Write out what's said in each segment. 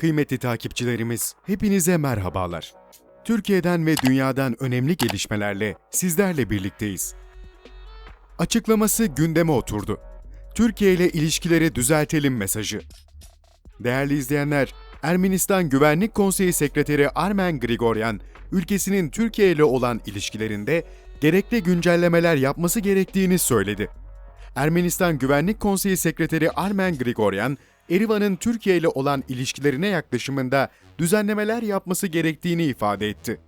Kıymetli takipçilerimiz, hepinize merhabalar. Türkiye'den ve dünyadan önemli gelişmelerle sizlerle birlikteyiz. Açıklaması gündeme oturdu. Türkiye ile ilişkileri düzeltelim mesajı. Değerli izleyenler, Ermenistan Güvenlik Konseyi Sekreteri Armen Grigoryan, ülkesinin Türkiye ile olan ilişkilerinde gerekli güncellemeler yapması gerektiğini söyledi. Ermenistan Güvenlik Konseyi Sekreteri Armen Grigoryan, Erivan'ın Türkiye ile olan ilişkilerine yaklaşımında düzenlemeler yapması gerektiğini ifade etti.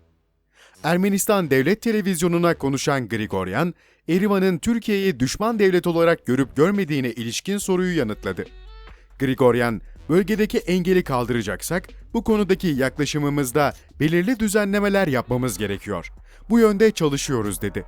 Ermenistan Devlet Televizyonu'na konuşan Grigoryan, Erivan'ın Türkiye'yi düşman devlet olarak görüp görmediğine ilişkin soruyu yanıtladı. Grigoryan, bölgedeki engeli kaldıracaksak bu konudaki yaklaşımımızda belirli düzenlemeler yapmamız gerekiyor. Bu yönde çalışıyoruz dedi.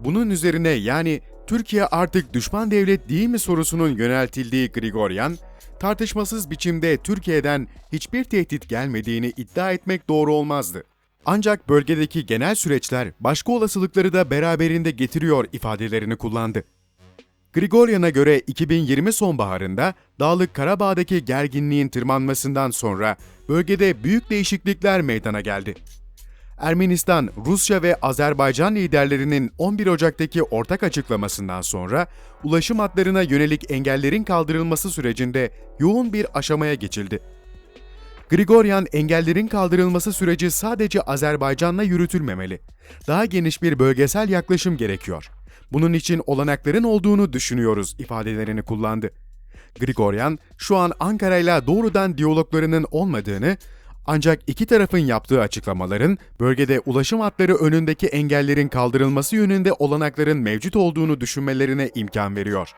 Bunun üzerine yani Türkiye artık düşman devlet değil mi sorusunun yöneltildiği Grigoryan, tartışmasız biçimde Türkiye'den hiçbir tehdit gelmediğini iddia etmek doğru olmazdı. Ancak bölgedeki genel süreçler başka olasılıkları da beraberinde getiriyor ifadelerini kullandı. Grigoryan'a göre 2020 sonbaharında Dağlık Karabağ'daki gerginliğin tırmanmasından sonra bölgede büyük değişiklikler meydana geldi. Ermenistan, Rusya ve Azerbaycan liderlerinin 11 Ocak'taki ortak açıklamasından sonra ulaşım hatlarına yönelik engellerin kaldırılması sürecinde yoğun bir aşamaya geçildi. Grigoryan, engellerin kaldırılması süreci sadece Azerbaycan'la yürütülmemeli. Daha geniş bir bölgesel yaklaşım gerekiyor. Bunun için olanakların olduğunu düşünüyoruz ifadelerini kullandı. Grigoryan, şu an Ankara ile doğrudan diyaloglarının olmadığını, ancak iki tarafın yaptığı açıklamaların bölgede ulaşım hatları önündeki engellerin kaldırılması yönünde olanakların mevcut olduğunu düşünmelerine imkan veriyor.